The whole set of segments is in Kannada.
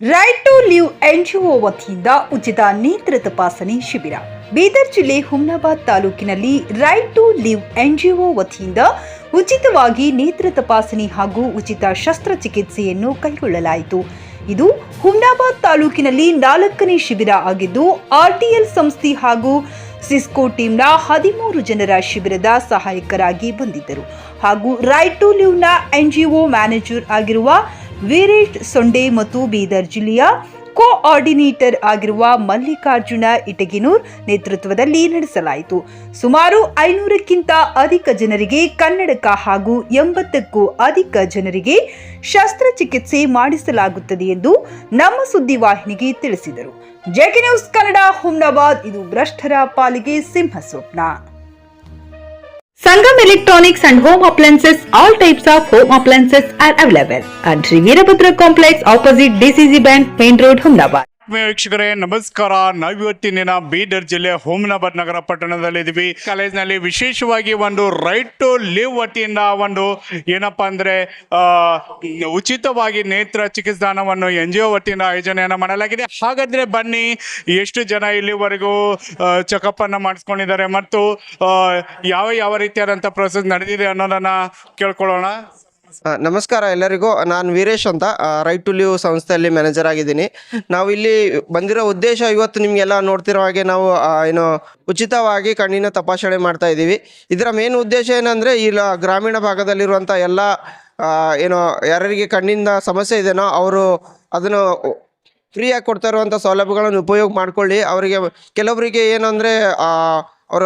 ರೈಟ್ ಟು ಲಿವ್ ಒ ವತಿಯಿಂದ ಉಚಿತ ನೇತ್ರ ತಪಾಸಣೆ ಶಿಬಿರ. ಬೀದರ್ ಜಿಲ್ಲೆ ಹುಮ್ನಾಬಾದ್ ತಾಲೂಕಿನಲ್ಲಿ ರೈಟ್ ಟು ಲಿವ್ ಒ ವತಿಯಿಂದ ಉಚಿತವಾಗಿ ನೇತ್ರ ತಪಾಸಣೆ ಹಾಗೂ ಉಚಿತ ಶಸ್ತ್ರಚಿಕಿತ್ಸೆಯನ್ನು ಕೈಗೊಳ್ಳಲಾಯಿತು. ಇದು ಹುಮ್ನಾಬಾದ್ ತಾಲೂಕಿನಲ್ಲಿ ನಾಲ್ಕನೇ ಶಿಬಿರ ಆಗಿದ್ದು, ಆರ್ಟಿಎಲ್ ಸಂಸ್ಥೆ ಹಾಗೂ ಸಿಸ್ಕೋ ಟೀಮ್ನ ಹದಿಮೂರು ಜನರ ಶಿಬಿರದ ಸಹಾಯಕರಾಗಿ ಬಂದಿದ್ದರು. ಹಾಗೂ ರೈಟ್ ಟು ಲಿವ್ನ ಎನ್ಜಿಒ ಮ್ಯಾನೇಜರ್ ಆಗಿರುವ ವೀರೇಶ್ ಸೊಂಡೆ ಮತ್ತು ಬೀದರ್ ಜಿಲ್ಲೆಯ ಕೋಆರ್ಡಿನೇಟರ್ ಆಗಿರುವ ಮಲ್ಲಿಕಾರ್ಜುನ ಇಟಗಿನೂರ್ ನೇತೃತ್ವದಲ್ಲಿ ನಡೆಸಲಾಯಿತು. ಸುಮಾರು ಐನೂರಕ್ಕಿಂತ ಅಧಿಕ ಜನರಿಗೆ ಕನ್ನಡಕ ಹಾಗೂ ಎಂಬತ್ತಕ್ಕೂ ಅಧಿಕ ಜನರಿಗೆ ಶಸ್ತ್ರಚಿಕಿತ್ಸೆ ಮಾಡಿಸಲಾಗುತ್ತದೆ ಎಂದು ನಮ್ಮ ಸುದ್ದಿವಾಹಿನಿಗೆ ತಿಳಿಸಿದರು. ಜೆಕೆ ನ್ಯೂಸ್ ಕನ್ನಡ ಹುಮ್ನಾಬಾದ್ ಇದು ಭ್ರಷ್ಟರ ಪಾಲಿಗೆ ಸಿಂಹ ಸ್ವಪ್ನ Sangam Electronics and Home Appliances, all types of home appliances are available at Sri Veerabhadra Complex opposite DCC Bank, Main Road, Humnabad. ವೀಕ್ಷಕರೇ, ನಮಸ್ಕಾರ. ನಾವಿವತ್ತಿನ ಬೀದರ್ ಜಿಲ್ಲೆ ಹೋಮನಾಬಾದ್ ನಗರ ಪಟ್ಟಣದಲ್ಲಿದ್ದೀವಿ. ಕಾಲೇಜ್ನಲ್ಲಿ ವಿಶೇಷವಾಗಿ ಒಂದು ರೈಟ್ ಟು ಲಿವ್ ವತಿಯಿಂದ ಒಂದು ಏನಪ್ಪಾ ಅಂದ್ರೆ ಉಚಿತವಾಗಿ ನೇತ್ರ ಚಿಕಿತ್ಸಾನವನ್ನು ಎನ್ ಜಿ ಒ ವತಿಯಿಂದ ಆಯೋಜನೆಯನ್ನು ಮಾಡಲಾಗಿದೆ. ಹಾಗಾದ್ರೆ ಬನ್ನಿ, ಎಷ್ಟು ಜನ ಇಲ್ಲಿವರೆಗೂ ಚೆಕಪ್ ಅನ್ನು ಮಾಡಿಸ್ಕೊಂಡಿದ್ದಾರೆ ಮತ್ತು ಯಾವ ಯಾವ ರೀತಿಯಾದಂಥ ಪ್ರೊಸೆಸ್ ನಡೆದಿದೆ ಅನ್ನೋದನ್ನ ಕೇಳ್ಕೊಳ್ಳೋಣ. ನಮಸ್ಕಾರ ಎಲ್ಲರಿಗೂ. ನಾನು ವೀರೇಶ್ ಅಂತ ರೈಟ್ ಟು ಲಿವ್ ಸಂಸ್ಥೆಯಲ್ಲಿ ಮ್ಯಾನೇಜರ್ ಆಗಿದ್ದೀನಿ. ನಾವು ಇಲ್ಲಿ ಬಂದಿರೋ ಉದ್ದೇಶ ಇವತ್ತು ನಿಮಗೆಲ್ಲ ನೋಡ್ತಿರೋ ಹಾಗೆ ನಾವು ಏನು ಉಚಿತವಾಗಿ ಕಣ್ಣಿನ ತಪಾಸಣೆ ಮಾಡ್ತಾ ಇದ್ದೀವಿ. ಇದರ ಮೇನ್ ಉದ್ದೇಶ ಏನಂದರೆ ಇಲ್ಲ ಗ್ರಾಮೀಣ ಭಾಗದಲ್ಲಿರುವಂಥ ಎಲ್ಲ ಏನೋ ಏನು ಯಾರಿಗೆ ಕಣ್ಣಿಂದ ಸಮಸ್ಯೆ ಇದೆಯೋ ಅವರು ಅದನ್ನು ಫ್ರೀಯಾಗಿ ಕೊಡ್ತಾ ಇರುವಂಥ ಸೌಲಭ್ಯಗಳನ್ನು ಉಪಯೋಗ ಮಾಡ್ಕೊಳ್ಳಿ. ಅವರಿಗೆ, ಕೆಲವರಿಗೆ ಏನಂದರೆ ಅವರ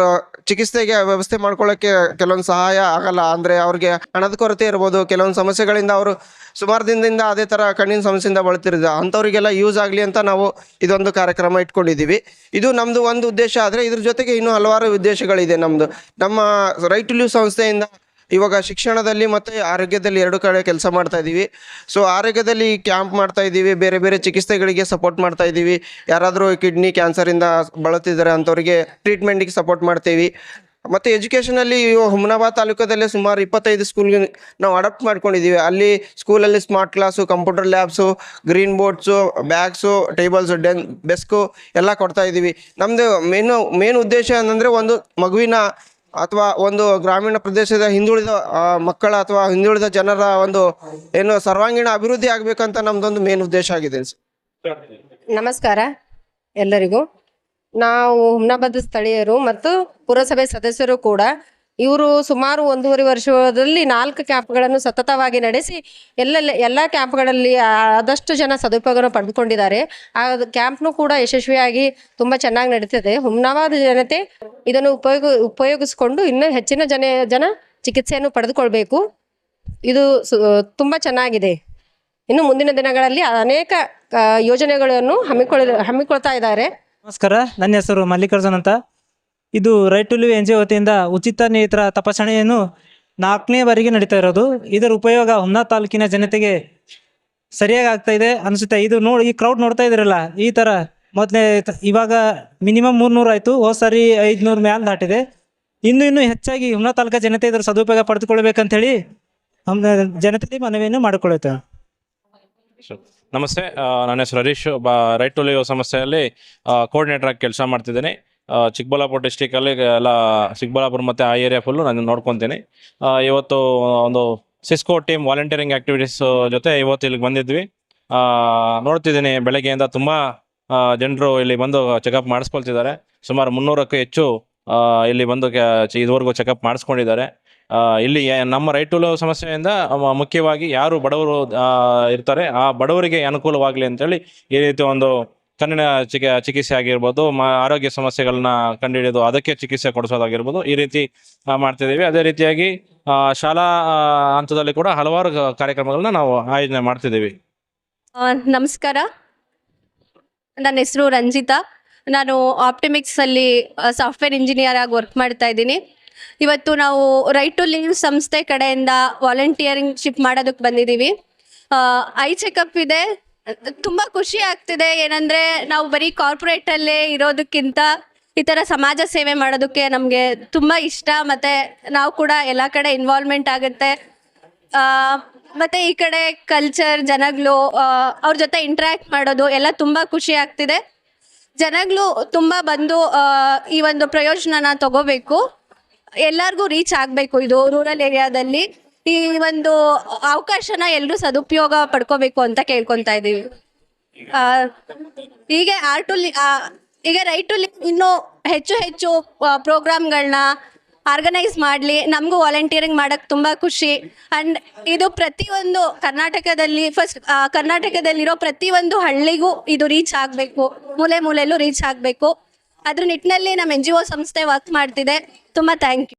ಚಿಕಿತ್ಸೆಗೆ ವ್ಯವಸ್ಥೆ ಮಾಡ್ಕೊಳ್ಳೋಕ್ಕೆ ಕೆಲವೊಂದು ಸಹಾಯ ಆಗಲ್ಲ. ಅಂದರೆ ಅವ್ರಿಗೆ ಹಣದ ಕೊರತೆ ಇರ್ಬೋದು, ಕೆಲವೊಂದು ಸಮಸ್ಯೆಗಳಿಂದ ಅವರು ಸುಮಾರು ದಿನದಿಂದ ಅದೇ ಥರ ಕಣ್ಣಿನ ಸಮಸ್ಯೆಯಿಂದ ಬಳತಿರಿದ್ದೆ ಅಂಥವರಿಗೆಲ್ಲ ಯೂಸ್ ಆಗಲಿ ಅಂತ ನಾವು ಇದೊಂದು ಕಾರ್ಯಕ್ರಮ ಇಟ್ಕೊಂಡಿದ್ದೀವಿ. ಇದು ನಮ್ಮದು ಒಂದು ಉದ್ದೇಶ. ಆದರೆ ಇದ್ರ ಜೊತೆಗೆ ಇನ್ನೂ ಹಲವಾರು ಉದ್ದೇಶಗಳಿದೆ ನಮ್ಮದು ನಮ್ಮ ರೈಟ್ ಟು ಲಿವ್ ಸಂಸ್ಥೆಯಿಂದ ಇವಾಗ ಶಿಕ್ಷಣದಲ್ಲಿ ಮತ್ತು ಆರೋಗ್ಯದಲ್ಲಿ ಎರಡು ಕಡೆ ಕೆಲಸ ಮಾಡ್ತಾ ಇದ್ದೀವಿ ಸೊ ಆರೋಗ್ಯದಲ್ಲಿ ಕ್ಯಾಂಪ್ ಮಾಡ್ತಾ ಇದ್ದೀವಿ ಬೇರೆ ಬೇರೆ ಚಿಕಿತ್ಸೆಗಳಿಗೆ ಸಪೋರ್ಟ್ ಮಾಡ್ತಾ ಇದ್ದೀವಿ ಯಾರಾದರೂ ಕಿಡ್ನಿ ಕ್ಯಾನ್ಸರಿಂದ ಬಳಲ್ತಿದ್ದಾರೆ ಅಂಥವ್ರಿಗೆ ಟ್ರೀಟ್ಮೆಂಟಿಗೆ ಸಪೋರ್ಟ್ ಮಾಡ್ತೀವಿ. ಮತ್ತು ಎಜುಕೇಷನಲ್ಲಿ ಹುಮನಾಬಾದ್ ತಾಲೂಕದಲ್ಲೇ ಸುಮಾರು ಇಪ್ಪತ್ತೈದು ಸ್ಕೂಲ್ಗೆ ನಾವು ಅಡಾಪ್ಟ್ ಮಾಡ್ಕೊಂಡಿದ್ದೀವಿ ಅಲ್ಲಿ ಸ್ಕೂಲಲ್ಲಿ smart class computer labs green boards bags tables Den ಬೆಸ್ಕು ಎಲ್ಲ ಕೊಡ್ತಾ ಇದ್ದೀವಿ ನಮ್ಮದು ಮೇನು ಮೇನ್ ಉದ್ದೇಶ ಏನಂದರೆ ಒಂದು ಮಗುವಿನ ಅಥವಾ ಒಂದು ಗ್ರಾಮೀಣ ಪ್ರದೇಶದ ಹಿಂದುಳಿದ ಮಕ್ಕಳ ಅಥವಾ ಹಿಂದುಳಿದ ಜನರ ಒಂದು ಏನು ಸರ್ವಾಂಗೀಣ ಅಭಿವೃದ್ಧಿ ಆಗಬೇಕಂತ ನಮ್ದೊಂದು ಮೇನ್ ಉದ್ದೇಶ ಆಗಿದೆ. ನಮಸ್ಕಾರ ಎಲ್ಲರಿಗೂ. ನಾವು ಹುಮ್ನಾಬಾದ್ ಸ್ಥಳೀಯರು ಮತ್ತು ಪುರಸಭೆ ಸದಸ್ಯರು ಕೂಡ ಇವರು ಸುಮಾರು ಒಂದೂವರೆ ವರ್ಷದಲ್ಲಿ ನಾಲ್ಕು ಕ್ಯಾಂಪ್ಗಳನ್ನು ಸತತವಾಗಿ ನಡೆಸಿ ಎಲ್ಲ ಎಲ್ಲ ಕ್ಯಾಂಪ್ಗಳಲ್ಲಿ ಆದಷ್ಟು ಜನ ಸದುಪಯೋಗವನ್ನು ಪಡೆದುಕೊಂಡಿದ್ದಾರೆ. ಆ ಕ್ಯಾಂಪ್ನು ಕೂಡ ಯಶಸ್ವಿಯಾಗಿ ತುಂಬ ಚೆನ್ನಾಗಿ ನಡೀತದೆ. ಹುಮ್ನಾವಾದ ಜನತೆ ಇದನ್ನು ಉಪಯೋಗ, ಉಪಯೋಗಿಸಿಕೊಂಡು ಇನ್ನೂ ಹೆಚ್ಚಿನ ಜನ ಜನ ಚಿಕಿತ್ಸೆಯನ್ನು ಪಡೆದುಕೊಳ್ಬೇಕು. ಇದು ತುಂಬ ಚೆನ್ನಾಗಿದೆ. ಇನ್ನು ಮುಂದಿನ ದಿನಗಳಲ್ಲಿ ಅನೇಕ ಯೋಜನೆಗಳನ್ನು ಹಮ್ಮಿಕೊಳ್ಳ, ಹಮ್ಮಿಕೊಳ್ತಾ ಇದ್ದಾರೆ. ನಮಸ್ಕಾರ. ನನ್ನ ಹೆಸರು ಮಲ್ಲಿಕಾರ್ಜುನ್ ಅಂತ. ಇದು right to live N G ವತಿಯಿಂದ ಉಚಿತ ನೇತ್ರ ತಪಾಸಣೆಯನ್ನು ನಾಲ್ಕನೇ ಬಾರಿಗೆ ನಡೀತಾ ಇರೋದು. ಇದರ ಉಪಯೋಗ ಹೊನ್ನಾ ತಾಲೂಕಿನ ಜನತೆಗೆ ಸರಿಯಾಗಿ ಆಗ್ತಾ ಇದೆ. ಅನಿಸುತ್ತೆ, ಇದು ನೋಡಿ, ಈ ಕ್ರೌಡ್ ನೋಡ್ತಾ ಇದ್ರಲ್ಲ ಈ ಥರ ಮೊದಲೇ ಇವಾಗ ಮಿನಿಮಮ್ ಮೂರ್ನೂರು ಆಯಿತು ಹೋದ ಸಾರಿ ಐದುನೂರು ಮ್ಯಾಲ್ ದಾಟಿದೆ. ಇನ್ನು, ಇನ್ನೂ ಹೆಚ್ಚಾಗಿ ಹುಮ್ನಾ ತಾಲೂಕಾ ಜನತೆ ಇದರ ಸದುಪಯೋಗ ಪಡೆದುಕೊಳ್ಬೇಕಂತ ಹೇಳಿ ಜನತೆಯಲ್ಲಿ ಮನವಿಯನ್ನು ಮಾಡಿಕೊಳ್ಳುತ್ತೆ ನಮಸ್ತೆ. ನನ್ನ ಹೆಸರು ಹರೀಶ್. ರೈಟ್ ಟು ಲಿವ್ ಸಂಸ್ಥೆಯಲ್ಲಿ ಕೋಆರ್ಡಿನೇಟರ್ ಆಗಿ ಕೆಲಸ ಮಾಡ್ತಿದ್ದೇನೆ. ಚಿಕ್ಕಬಳ್ಳಾಪುರ ಡಿಸ್ಟಿಕಲ್ಲಿ ಎಲ್ಲ ಚಿಕ್ಕಬಳ್ಳಾಪುರ ಮತ್ತು ಆ ಏರಿಯಾ ಫುಲ್ಲು ನಾನು ನೋಡ್ಕೊತೀನಿ. ಇವತ್ತು ಒಂದು ಸಿಸ್ಕೋ ಟೀಮ್ ವಾಲಂಟಿಯರಿಂಗ್ ಆ್ಯಕ್ಟಿವಿಟೀಸ್ ಜೊತೆ ಇವತ್ತು ಇಲ್ಲಿಗೆ ಬಂದಿದ್ವಿ. ನೋಡ್ತಿದ್ದೀನಿ ಬೆಳಗ್ಗೆಯಿಂದ ತುಂಬ ಜನರು ಇಲ್ಲಿ ಬಂದು ಚೆಕಪ್ ಮಾಡಿಸ್ಕೊಳ್ತಿದ್ದಾರೆ. ಸುಮಾರು ಮುನ್ನೂರಕ್ಕೂ ಹೆಚ್ಚು ಇಲ್ಲಿ ಬಂದು ಇದುವರೆಗೂ ಚೆಕಪ್ ಮಾಡಿಸ್ಕೊಂಡಿದ್ದಾರೆ. ಇಲ್ಲಿ ನಮ್ಮ ರೈಟ್ ಟು ಲವ್ ಸಮಸ್ಯೆಯಿಂದ ಮುಖ್ಯವಾಗಿ ಯಾರು ಬಡವರು ಇರ್ತಾರೆ, ಆ ಬಡವರಿಗೆ ಅನುಕೂಲವಾಗಲಿ ಅಂತೇಳಿ ಈ ರೀತಿ ಒಂದು ಕಣ್ಣಿನ ಚಿಕ, ಚಿಕಿತ್ಸೆ ಆಗಿರ್ಬೋದು, ಮ, ಆರೋಗ್ಯ ಸಮಸ್ಯೆಗಳನ್ನ ಕಂಡುಹಿಡಿದು ಅದಕ್ಕೆ ಚಿಕಿತ್ಸೆ ಕೊಡಿಸೋದಾಗಿರ್ಬೋದು, ಈ ರೀತಿ ಮಾಡ್ತಿದ್ದೀವಿ. ಅದೇ ರೀತಿಯಾಗಿ ಶಾಲಾ ಹಂತದಲ್ಲಿ ಕೂಡ ಹಲವಾರು ಕಾರ್ಯಕ್ರಮಗಳನ್ನ ನಾವು ಆಯೋಜನೆ ಮಾಡ್ತಿದ್ದೀವಿ. ನಮಸ್ಕಾರ. ನನ್ನ ಹೆಸರು ರಂಜಿತಾ. ನಾನು ಆಪ್ಟಿಮಿಕ್ಸಲ್ಲಿ ಸಾಫ್ಟ್ವೇರ್ ಇಂಜಿನಿಯರ್ ಆಗಿ ವರ್ಕ್ ಮಾಡ್ತಾ ಇದ್ದೀನಿ. ಇವತ್ತು ನಾವು ರೈಟ್ ಟು ಲೀವ್ ಸಂಸ್ಥೆ ಕಡೆಯಿಂದ ವಾಲಂಟಿಯರಿಂಗ್ ಶಿಪ್ ಮಾಡೋದಕ್ಕೆ ಬಂದಿದ್ದೀವಿ. ಐ ಚೆಕಪ್ ಇದೆ. ತುಂಬ ಖುಷಿ ಆಗ್ತಿದೆ ಏನಂದ್ರೆ ನಾವು ಬರೀ ಕಾರ್ಪೊರೇಟಲ್ಲೇ ಇರೋದಕ್ಕಿಂತ ಈ ತರ ಸಮಾಜ ಸೇವೆ ಮಾಡೋದಕ್ಕೆ ನಮಗೆ ತುಂಬಾ ಇಷ್ಟ. ಮತ್ತೆ ನಾವು ಕೂಡ ಎಲ್ಲ ಕಡೆ ಇನ್ವಾಲ್ವ್ಮೆಂಟ್ ಆಗುತ್ತೆ. ಮತ್ತೆ ಈ ಕಡೆ ಕಲ್ಚರ್ ಜನಗಳು ಅವ್ರ ಜೊತೆ ಇಂಟ್ರಾಕ್ಟ್ ಮಾಡೋದು ಎಲ್ಲ ತುಂಬಾ ಖುಷಿ ಆಗ್ತಿದೆ. ಜನಗಳು ತುಂಬಾ ಬಂದು ಈ ಒಂದು ಪ್ರಯೋಜನನ ತಗೋಬೇಕು. ಎಲ್ಲರಿಗೂ ರೀಚ್ ಆಗಬೇಕು ಇದು ರೂರಲ್ ಏರಿಯಾದಲ್ಲಿ ಈ ಒಂದು ಅವಕಾಶನ ಎಲ್ಲರೂ ಸದುಪಯೋಗ ಪಡ್ಕೋಬೇಕು ಅಂತ ಕೇಳ್ಕೊತಾ ಇದ್ದೀವಿ ಆ, ಹೀಗೆ ಆರ್ ಟು ಈಗ ರೈಟ್ ಟು ಇನ್ನೂ ಹೆಚ್ಚು ಹೆಚ್ಚು ಪ್ರೋಗ್ರಾಮ್ಗಳನ್ನ ಆರ್ಗನೈಸ್ ಮಾಡಲಿ ನಮಗೂ ವಾಲಂಟಿಯರಿಂಗ್ ಮಾಡೋಕ್ಕೆ ತುಂಬ ಖುಷಿ. ಆ್ಯಂಡ್ ಇದು ಪ್ರತಿಯೊಂದು ಕರ್ನಾಟಕದಲ್ಲಿ ಫಸ್ಟ್ ಕರ್ನಾಟಕದಲ್ಲಿರೋ ಪ್ರತಿಯೊಂದು ಹಳ್ಳಿಗೂ ಇದು ರೀಚ್ ಆಗಬೇಕು. ಮೂಲೆ ಮೂಲೆಯಲ್ಲೂ ರೀಚ್ ಆಗಬೇಕು. ಅದ್ರ ನಿಟ್ಟಿನಲ್ಲಿ ನಮ್ಮ ಎನ್ ಜಿ ಒ ಸಂಸ್ಥೆ ವರ್ಕ್ ಮಾಡ್ತಿದೆ. ತುಂಬ thank you